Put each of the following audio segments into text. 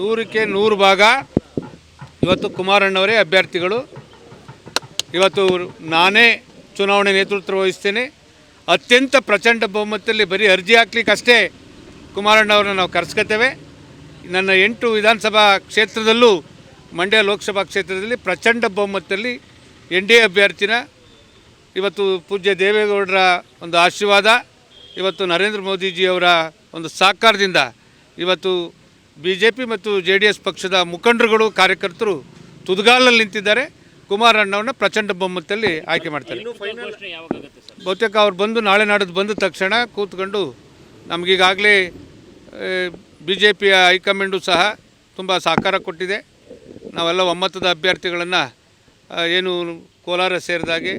ನೂರಕ್ಕೆ ನೂರು ಭಾಗ. ಇವತ್ತು ಕುಮಾರಣ್ಣವರೇ ಅಭ್ಯರ್ಥಿಗಳು. ಇವತ್ತು ನಾನೇ ಚುನಾವಣೆ ನೇತೃತ್ವ ವಹಿಸ್ತೇನೆ. ಅತ್ಯಂತ ಪ್ರಚಂಡ ಬಹುಮತದಲ್ಲಿ ಬರೀ ಅರ್ಜಿ ಹಾಕ್ಲಿಕ್ಕಷ್ಟೇ ಕುಮಾರಣ್ಣವ್ರನ್ನ ನಾವು ಕರೆಸ್ಕೊತೇವೆ. ನನ್ನ ಎಂಟು ವಿಧಾನಸಭಾ ಕ್ಷೇತ್ರದಲ್ಲೂ, ಮಂಡ್ಯ ಲೋಕಸಭಾ ಕ್ಷೇತ್ರದಲ್ಲಿ ಪ್ರಚಂಡ ಬಹುಮತದಲ್ಲಿ ಎನ್ ಡಿ ಎ ಅಭ್ಯರ್ಥಿನ ಇವತ್ತು ಪೂಜ್ಯ ದೇವೇಗೌಡರ ಒಂದು ಆಶೀರ್ವಾದ, ಇವತ್ತು ನರೇಂದ್ರ ಮೋದಿಜಿಯವರ ಒಂದು ಸಾಕಾರದಿಂದ ಇವತ್ತು ಬಿ ಜೆ ಪಿ ಮತ್ತು ಜೆ ಡಿ ಎಸ್ ಪಕ್ಷದ ಮುಖಂಡರುಗಳು ಕಾರ್ಯಕರ್ತರು ತುದ್ಗಾಲಲ್ಲಿ ನಿಂತಿದ್ದಾರೆ. ಕುಮಾರಣ್ಣವ್ರನ್ನ ಪ್ರಚಂಡ ಬಹುಮತದಲ್ಲಿ ಆಯ್ಕೆ ಮಾಡ್ತಾರೆ. ಬಹುತೇಕ ಅವ್ರು ಬಂದು ನಾಳೆ ನಾಡಿದ್ದು ಬಂದ ತಕ್ಷಣ ಕೂತ್ಕೊಂಡು ನಮಗೀಗಾಗಲೇ ಬಿ ಜೆ ಪಿಯ ಹೈಕಮಾಂಡು ಸಹ ತುಂಬ ಸಹಕಾರ ಕೊಟ್ಟಿದೆ. ನಾವೆಲ್ಲ ಒಮ್ಮತದ ಅಭ್ಯರ್ಥಿಗಳನ್ನು ಏನು ಕೋಲಾರ ಸೇರಿದಾಗೆ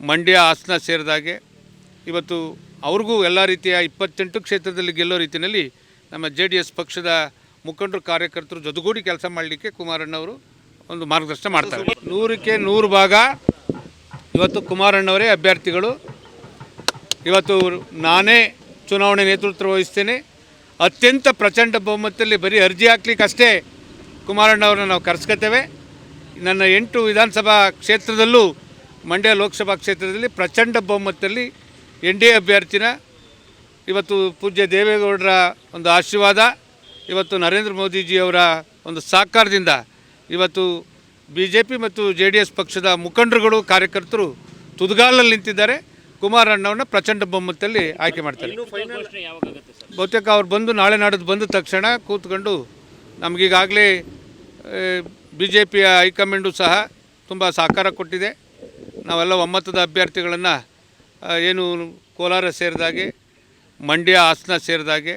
ಮಂಡ್ಯ ಹಾಸನ ಸೇರಿದಾಗೆ ಇವತ್ತು ಅವ್ರಿಗೂ ಎಲ್ಲ ರೀತಿಯ ಇಪ್ಪತ್ತೆಂಟು ಕ್ಷೇತ್ರದಲ್ಲಿ ಗೆಲ್ಲೋ ರೀತಿಯಲ್ಲಿ ನಮ್ಮ ಜೆ ಡಿ ಎಸ್ ಪಕ್ಷದ ಮುಖಂಡರು, ಕಾರ್ಯಕರ್ತರು ಜೊತೆಗೂಡಿ ಕೆಲಸ ಮಾಡಲಿಕ್ಕೆ ಕುಮಾರಣ್ಣವರು ಒಂದು ಮಾರ್ಗದರ್ಶನ ಮಾಡ್ತಾರೆ. ನೂರಕ್ಕೆ ನೂರು ಭಾಗ. ಇವತ್ತು ಕುಮಾರಣ್ಣವರೇ ಅಭ್ಯರ್ಥಿಗಳು. ಇವತ್ತು ನಾನೇ ಚುನಾವಣೆ ನೇತೃತ್ವ ವಹಿಸ್ತೇನೆ. ಅತ್ಯಂತ ಪ್ರಚಂಡ ಬಹುಮತದಲ್ಲಿ ಬರೀ ಅರ್ಜಿ ಹಾಕ್ಲಿಕ್ಕಷ್ಟೇ ಕುಮಾರಣ್ಣವ್ರನ್ನ ನಾವು ಕರೆಸ್ಕೊತೇವೆ. ನನ್ನ ಎಂಟು ವಿಧಾನಸಭಾ ಕ್ಷೇತ್ರದಲ್ಲೂ, ಮಂಡ್ಯ ಲೋಕಸಭಾ ಕ್ಷೇತ್ರದಲ್ಲಿ ಪ್ರಚಂಡ ಬಹುಮತದಲ್ಲಿ ಎನ್ ಡಿ ಎ ಅಭ್ಯರ್ಥಿನ ಇವತ್ತು ಪೂಜ್ಯ ದೇವೇಗೌಡರ ಒಂದು ಆಶೀರ್ವಾದ. ಇವತ್ತು ನರೇಂದ್ರ ಮೋದಿಜಿಯವರ ಒಂದು ಸಹಕಾರದಿಂದ ಇವತ್ತು ಬಿ ಜೆ ಪಿ ಮತ್ತು ಜೆ ಡಿ ಎಸ್ ಪಕ್ಷದ ಮುಖಂಡರುಗಳು ಕಾರ್ಯಕರ್ತರು ತುದ್ಗಾಲಲ್ಲಿ ನಿಂತಿದ್ದಾರೆ. ಕುಮಾರಣ್ಣವ್ರನ್ನ ಪ್ರಚಂಡ ಬಹುಮತದಲ್ಲಿ ಆಯ್ಕೆ ಮಾಡ್ತಾರೆ. ಘೋಷಣೆ ಯಾವಾಗ ಆಗುತ್ತೆ ಸರ್? ಬಹುತೇಕ ಅವ್ರು ಬಂದು ನಾಳೆ ನಾಡಿದ್ದು ಬಂದ ತಕ್ಷಣ ಕೂತ್ಕೊಂಡು ನಮಗೀಗಾಗಲೇ ಬಿ ಜೆ ಪಿಯ ಹೈಕಮಾಂಡು ಸಹ ತುಂಬ ಸಹಕಾರ ಕೊಟ್ಟಿದೆ. ನಾವೆಲ್ಲ ಒಮ್ಮತದ ಅಭ್ಯರ್ಥಿಗಳನ್ನು ಏನು ಕೋಲಾರ ಸೇರಿದಾಗೆ ಮಂಡ್ಯ ಹಾಸನ ಸೇರಿದಾಗೆ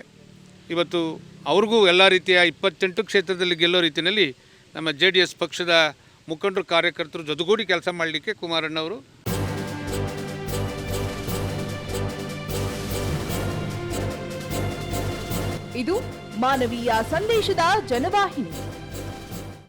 ಇವತ್ತು ಅವ್ರಿಗೂ ಎಲ್ಲ ರೀತಿಯ ಇಪ್ಪತ್ತೆಂಟು ಕ್ಷೇತ್ರದಲ್ಲಿ ಗೆಲ್ಲೋ ರೀತಿಯಲ್ಲಿ ನಮ್ಮ ಜೆ ಡಿ ಎಸ್ ಪಕ್ಷದ ಮುಖಂಡರು, ಕಾರ್ಯಕರ್ತರು ಜೊತೆಗೂಡಿ ಕೆಲಸ ಮಾಡಲಿಕ್ಕೆ ಕುಮಾರಣ್ಣವರು. ಇದು ಮಾನವೀಯ ಸಂದೇಶದ ಜನವಾಹಿನಿ.